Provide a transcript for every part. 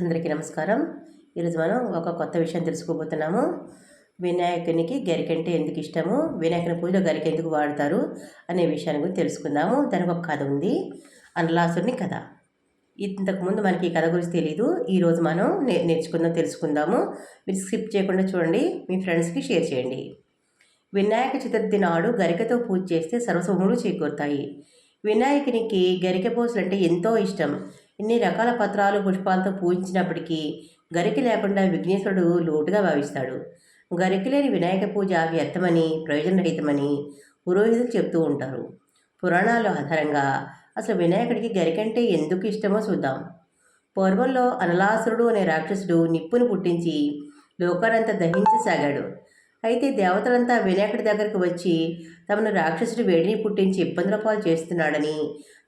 అందరికీ నమస్కారం. ఈరోజు మనం ఒక కొత్త విషయం తెలుసుకోబోతున్నాము. వినాయకునికి గరిక అంటే ఎందుకు ఇష్టము? వినాయకుని పూజలో గరిక ఎందుకు వాడతారు? అనే విషయాన్ని గురించి తెలుసుకుందాము. దానికి ఒక కథ ఉంది. అనలాసుని కథ. ఇంతకుముందు మనకి ఈ కథ గురించి తెలియదు ఈరోజు మనం నే నేర్చుకుందాం తెలుసుకుందాము. మీరు స్కిప్ చేయకుండా చూడండి. మీ ఫ్రెండ్స్కి షేర్ చేయండి. వినాయక చతుర్థి నాడు గరికతో పూజ చేస్తే సర్వసములు చేకూరుతాయి. వినాయకునికి గరిక పూజలు అంటే ఎంతో ఇష్టం. ఇన్ని రకాల పత్రాలు పుష్పాలతో పూజించినప్పటికీ గరికి లేకుండా విఘ్నేశ్వరుడు లోటుగా భావిస్తాడు. గరికి లేని వినాయక పూజ వ్యర్థమని ప్రయోజనరహితమని పురోహితులు చెప్తూ ఉంటారు. పురాణాల ఆధారంగా అసలు వినాయకుడికి గరికంటే ఎందుకు ఇష్టమో చూద్దాం. పూర్వంలో అనలాసురుడు అనే రాక్షసుడు నిప్పును పుట్టించి లోకానంతా దహించసాగాడు. అయితే దేవతలంతా వినాయకుడి దగ్గరకు వచ్చి తమను రాక్షసుడు వేడిని పుట్టించి ఇబ్బందుల పాలు చేస్తున్నాడని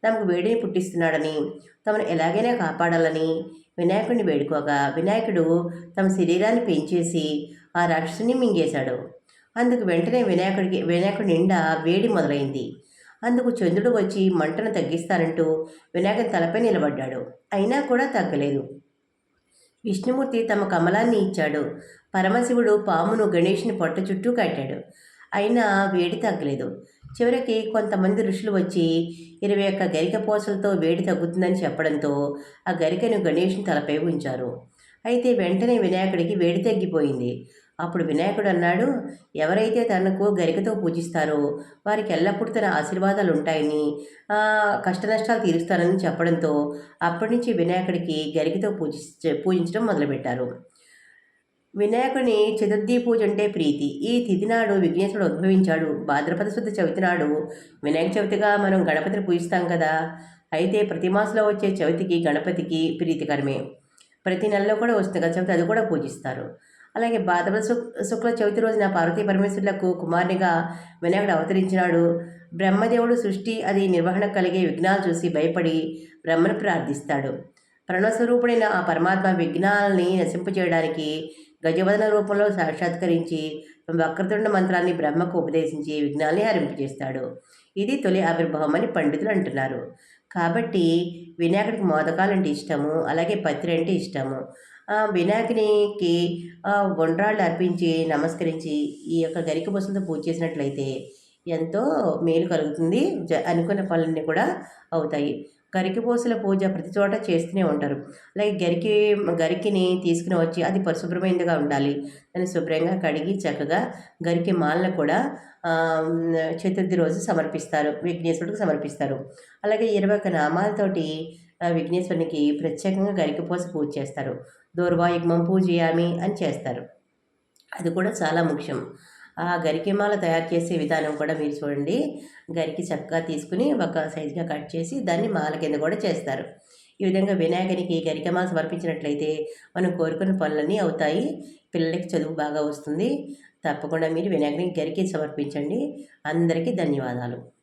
తమకు వేడిని పుట్టిస్తున్నాడని తమను ఎలాగైనా కాపాడాలని వినాయకుడిని వేడుకోగా వినాయకుడు తమ శరీరాన్ని పెంచేసి ఆ రాక్షసుని మింగేశాడు. అందుకు వెంటనే వినాయకుడికి వినాయకుడి నిండా వేడి మొదలైంది. అందుకు చంద్రుడు వచ్చి మంటను తగ్గిస్తానంటూ వినాయకుని తలపై నిలబడ్డాడు. అయినా కూడా తగ్గలేదు. విష్ణుమూర్తి తమ కమలాన్ని ఇచ్చాడు. పరమశివుడు పామును గణేష్ని పొట్ట చుట్టూ కట్టాడు. అయినా వేడి తగ్గలేదు. చివరికి కొంతమంది ఋషులు వచ్చి ఇరవై ఒక్క గరిక పోసలతో వేడి తగ్గుతుందని చెప్పడంతో ఆ గరికను గణేష్ని తలపై ఉంచారు. అయితే వెంటనే వినాయకుడికి వేడి తగ్గిపోయింది. అప్పుడు వినాయకుడు అన్నాడు ఎవరైతే తనకు గరికతో పూజిస్తారో వారికి ఎల్లప్పుడూ తన ఆశీర్వాదాలు ఉంటాయని కష్టనష్టాలు తీరుస్తానని చెప్పడంతో అప్పటి నుంచి వినాయకుడికి గరికతో పూజి పూజించడం మొదలుపెట్టారు. వినాయకుని చతుర్థి పూజ అంటే ప్రీతి. ఈ తిథి నాడు విఘ్నేశ్వరుడు ఉద్భవించాడు. భాద్రపద శుద్ధ చవితి నాడు వినాయక చవితిగా మనం గణపతిని పూజిస్తాం కదా. అయితే ప్రతి మాసంలో వచ్చే చవితికి గణపతికి ప్రీతికరమే ప్రతి నెలలో కూడా వస్తుంది కదా చవితి అది కూడా పూజిస్తారు. అలాగే భాద్రపద శుక్ల చవితి రోజున పార్వతీ పరమేశ్వరులకు కుమారునిగా వినాయకుడు అవతరించినాడు. బ్రహ్మదేవుడు సృష్టి అది నిర్వహణ కలిగే విఘ్నాలు చూసి భయపడి బ్రహ్మను ప్రార్థిస్తాడు. ప్రణస్వరూపుడైన ఆ పరమాత్మ విఘ్నాలని నశింపచేయడానికి గజవదన రూపంలో సాక్షాత్కరించి వక్రతుండ మంత్రాన్ని బ్రహ్మకు ఉపదేశించి విఘ్నాల్ని హరింపజేస్తాడు. ఇది తొలి ఆవిర్భావం అని పండితులు అంటున్నారు. కాబట్టి వినాయకుడికి మోదకాలంటే ఇష్టము అలాగే పత్రి అంటే ఇష్టము. వినాయకునికి వండ్రాళ్ళు అర్పించి నమస్కరించి ఈ యొక్క గరిక బుసంతో పూజ చేసినట్లయితే ఎంతో మేలు కలుగుతుంది. జ అనుకున్న పనులన్నీ కూడా అవుతాయి. గరికిపోసల పూజ ప్రతి చోట చేస్తూనే ఉంటారు. అలాగే గరికి గరికిని తీసుకుని వచ్చి అది పరిశుభ్రమైనదిగా ఉండాలి. దాన్ని శుభ్రంగా కడిగి చక్కగా గరికి మాలను కూడా చతుర్థి రోజు సమర్పిస్తారు. విఘ్నేశ్వరుడికి సమర్పిస్తారు. అలాగే ఇరవై ఒక నామాలతోటి విఘ్నేశ్వరునికి ప్రత్యేకంగా గరికిపోస పూజ చేస్తారు. దూర్వాయుగ్మం పూజయామి అని చేస్తారు. అది కూడా చాలా ముఖ్యం. ఆ గరికెమాల తయారు చేసే విధానం కూడా మీరు చూడండి. గరికి చక్కగా తీసుకుని ఒక సైజుగా కట్ చేసి దాన్ని మాల కింద కూడా చేస్తారు. ఈ విధంగా వినాయకునికి గరికమాల సమర్పించినట్లయితే మనం కోరుకున్న పనులన్నీ అవుతాయి. పిల్లలకి చదువు బాగా వస్తుంది. తప్పకుండా మీరు వినాయకునికి గరికి సమర్పించండి. అందరికీ ధన్యవాదాలు.